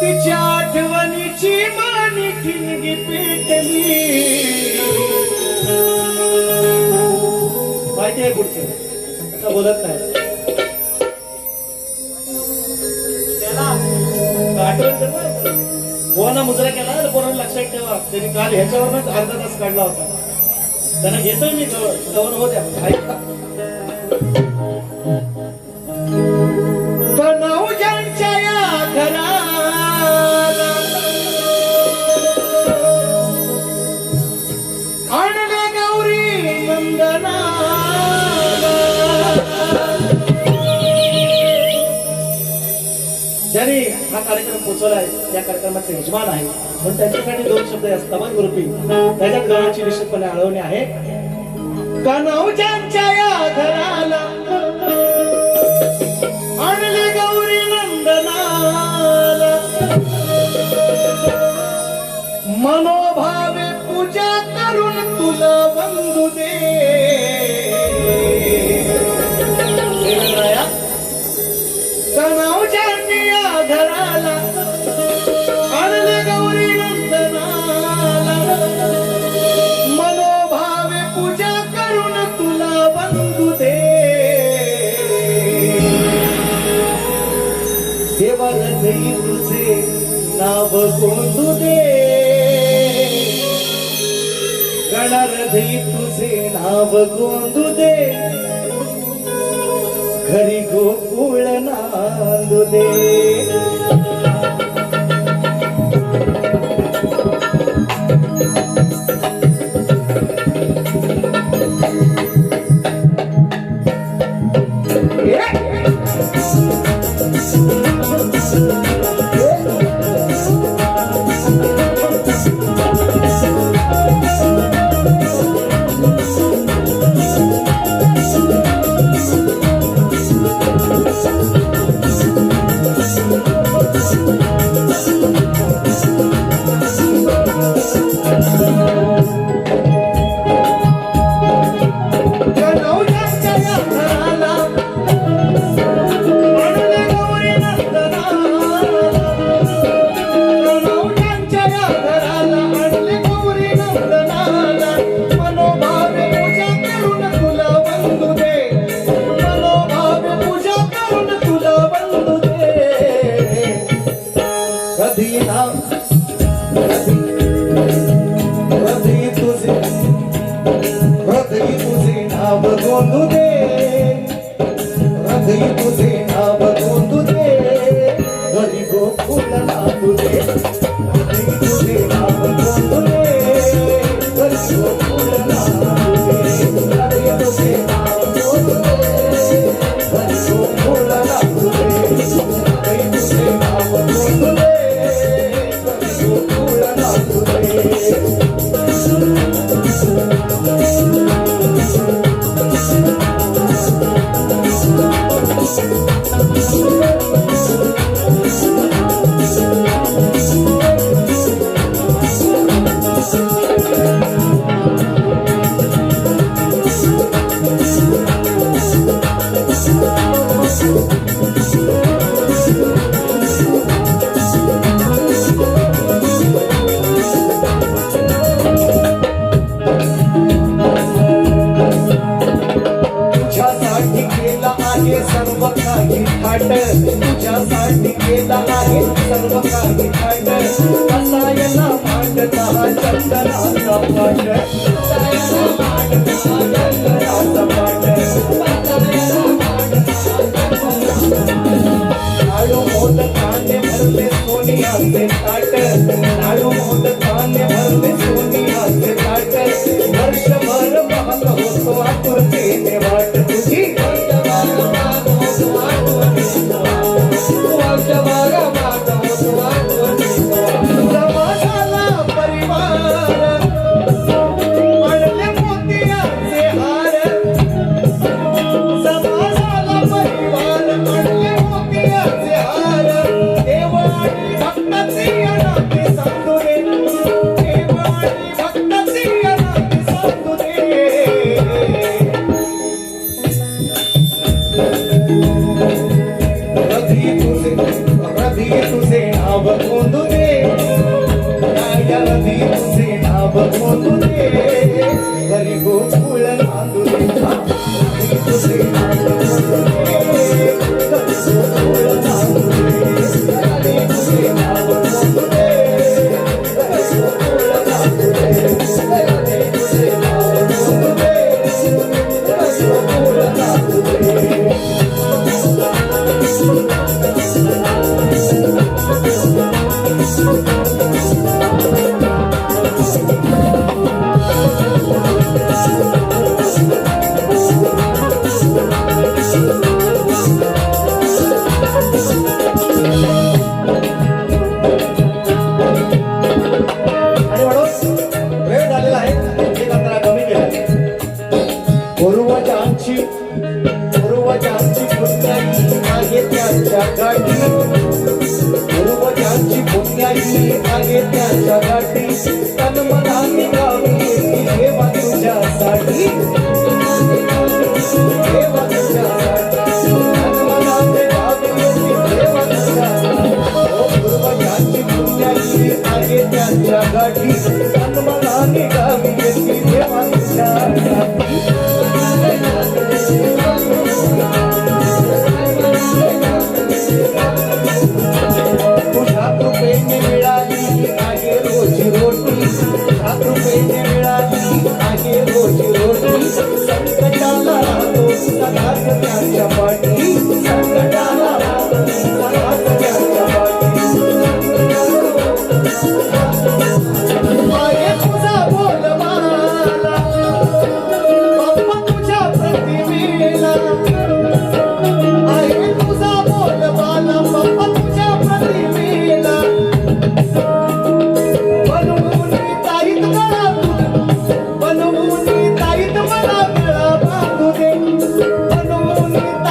तिच्या आठवणीची माहिती आहे पुढचं मुजरा केला तर पोरांना लक्षात ठेवा त्यांनी काल ह्याच्यावरच अर्धा तास काढला होता त्यांना घेतोय मी जवळ जवळ होत्या ऐका ज्याने हा कार्यक्रम उचल आहे त्या कार्यक्रमाचे यजमान आहे म्हणून त्यांच्यासाठी दोन शब्द या स्तवन रूपी त्याच्यात गावाची निश्चितपणे आळवणी आहे. कनौजांच्या या घराला देवाला देई तुझे नाव गोंधू दे गणार देई तुझे नाव गोंधू दे घरी गोकुळ नांदू दे नाव गोंधू दे ಸರ್ವಕ್ಕಾಗಿ రబియే తుసే రబియే తుసే ఆవకుందునే రాయా రబియే తుసే ఆవకుందునే వరిగో పూల నాందునే. गाठी पूर्वजांची पुण्याची आहे त्याच्या गाठी तन्मनाने गावी देवा तुझ्यासाठी देवा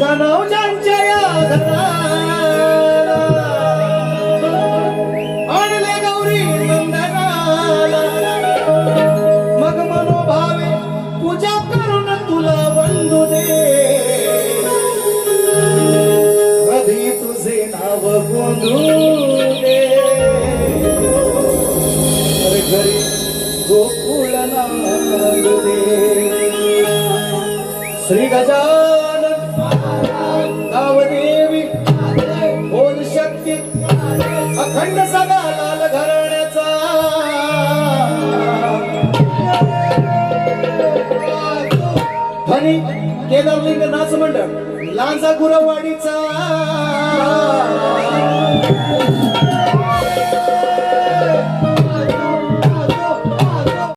कनौजांच्या या आणले गौरी नंदनाला. मग मनोभावे पूजा करून तुला बंधू दे. हृदय तुझे नाव गोंधू श्री गजानन नावदेवी ओम शक्ती. अखंड सदा लाल घराण्याचा. धनी केदारलिंग नाच मंडळ लांजा गुरवाडीचा.